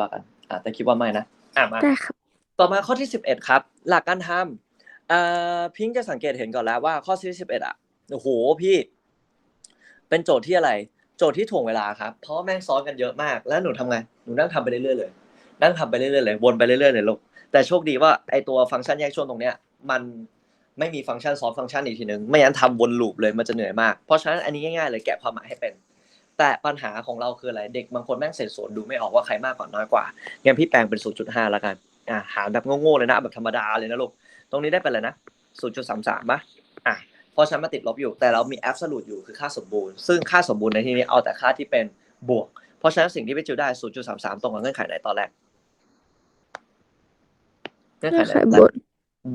ว่ากันอ่าแต่คิดว่าไม่นะอ่ามาได้ครับต่อมาข้อที่สิบเอ็ดครับ หลักการทำเอ่อพิงค์จะสังเกตเห็นก่อนแล้วว่าข้อที่สิบเอ็ดอะโอ้โหพี่ เป็นโจทย์ที่อะไร โจทย์ที่ถ่วงเวลาครับ เพราะว่าแม่งซ้อนกันเยอะมาก แล้วหนูทำไงหนูนั่งทำไปเรื่อยๆเลย นั่งทำไปเรื่อยๆเลยวนไปเรื่อยๆเลยลูกแต่โชคดีว่าไอตัวฟังก์ชันแยกช่วงตรงเนี้ย มันไม่มีฟังก์ชันซ้อนฟังก์ชันอีกทีนึงไม่งั้นทำวนลูปเลยมันจะเหนื่อยมากเพราะฉะนั้นอันนี้ง่ายๆเลยแกะความหมายให้เป็น แต่ปัญหาของเราคืออะไรเด็กบางคนแม่งเสร็จสวนดูไม่ออกว่าใครมากกว่าน้อยกว่างั้นพี่แปลงเป็น 0.5แล้วกันอ่าหารแบบโง่ๆเลยนะแบบธรรมดาเลยนะลูกตรงนี้ได้เป็นอะไรนะ 0.33ป่ะอะเพราะฉะนันมาติดลบอยู่แต่เรามี absolute อยู่คือค่าสมบูรณ์ซึ่งค่าสมบูรณ์ในที่นี้เอาแต่ค่าที่เป็นบวก เพราะฉะนั้นสิ่งที่พี่จิวได้ 0.33 ตรงกับเงื่อนไขไหนตอนแรกเงื่อนไขเงื่อนไหนไขบน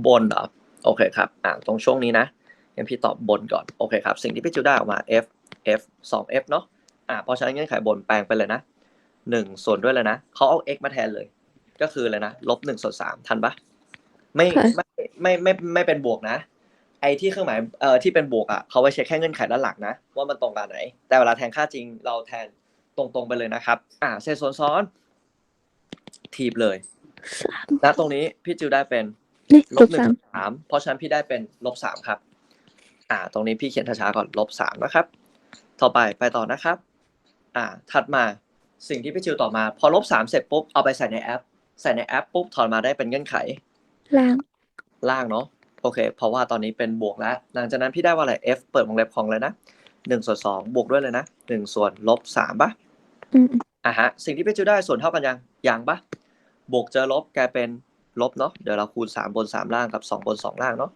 บนเหรอโอเคครับอ่าตรงช่วงนี้นะงั้นพี่ตอบบนก่อนโอเคครับ สิ่งที่พี่จิวได้ออกมา f f 2 f เนาะ อ่าเพราะฉะนั้นเงื่อนไขบนแปลงไปเลยนะหนึ่งส่วนด้วยเลยนะเขาเอา x มาแทนเลย ก็คือเลยนะลบหนึ่งส่วนสามทันปะไม่ค่ะไม่ไม่ไม่ไม่ไม่เป็นบวกนะ ไอ้ที่เครื่องหมายเอ่อที่เป็นบวกอะเขาไว้เช็คแค่เงื่อนไขด้านหลังนะว่ามันตรงกันไหน แต่เวลาแทนค่าจริงเราแทนตรงๆไปเลยนะครับ อ่าเศษส่วนซ้อน ทีบเลยสามณตรงนี้พี่จิวได้เป็นนี่ลลบบหนึ่งสามส่วนสามเพราะฉะนั้นพี่ได้เป็นลบสามครับ อ่า ตรงนี้พี่เขียนช้าๆก่อนลบสามนะครับ ต่อไปไปต่อนะครับ อ่าถัดมาสิ่งที่พี่จิวต่อมา พอลบสามเสร็จปุ๊บเอาไปใส่ในแอป ใส่ในแอปปุ๊บถอนมาได้เป็นเงื่อนไข ล่าง ล่างเนาะโอเค เพราะว่าตอนนี้เป็นบวกแล้วหลังจากนั้นพี่ได้ว่าอะไร f เปิดวงเล็บของเลยนะหนึ่งส่วนสองบวกด้วยเลยนะหนึ่งส่วนลบสามปะอืมอะฮะ สิ่งที่พี่จิวได้ส่วนเท่ากันยังยังปะบวกเจอลบกลายเป็นลบเนาะเดี๋ยวเราคูณสามบนสามล่างกับสองบนสองล่างเนาะ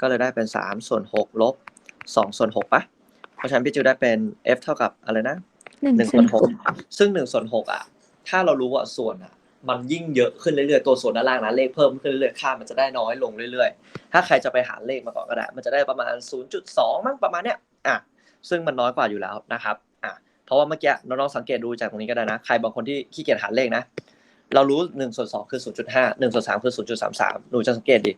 ก็เลยได้เป็นสามส่วนหกลบสองส่วนหกปะเพราะฉะนั้นพี่จิวได้เป็น f เท่ากับอะไรนะ หนึ่งส่วนหกซึ่งหนึ่งส่วนหกอะ ถ้าเรารู้ว่าส่วนอะ มันยิ่งเยอะขึ้นเรื่อยๆ ตัวส่วนด้านล่างนะเลขเพิ่มขึ้นเรื่อยๆ ค่ามันจะได้น้อยลงเรื่อยๆ ถ้าใครจะไปหาเลขมาก่อนก็ได้ มันจะได้ประมาณ 0.2 มั้งประมาณเนี้ย อะ ซึ่งมันน้อยกว่าอยู่แล้วนะครับ อะ เพราะว่าเมื่อกี้น้องๆสังเกตดูจากตรงนี้ก็ได้นะ ใครบางคนที่ขี้เกียจหาเลขนะ เรารู้1ส่วน2คือ 0.5 1ส่วน3คือ 0.33 หนูจะสังเกตดิ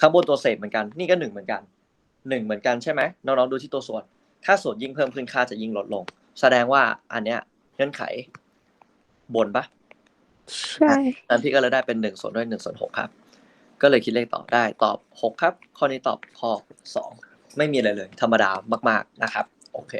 ข้างบนตัวเศษเหมือนกัน นี่ก็1เหมือนกัน1เหมือนกันใช่ไหมน้องๆดูที่ตัวส่วน ถ้าส่วนยิ่งเพิ่มขึ้นค่าจะยิ่งลดลง แสดงว่าอันเนี้ยเงื่อนไขบนปะใช่อันพี่ก็เลยได้เป็นหนึ่งส่วนด้วยหนึ่งส่วนหกครับ ก็เลยคิดเลขต่อได้ตอบหกครับ ข้อนี้ตอบข้อสองไม่มีอะไรเลย ธรรมดามาก ๆนะครับ โอเค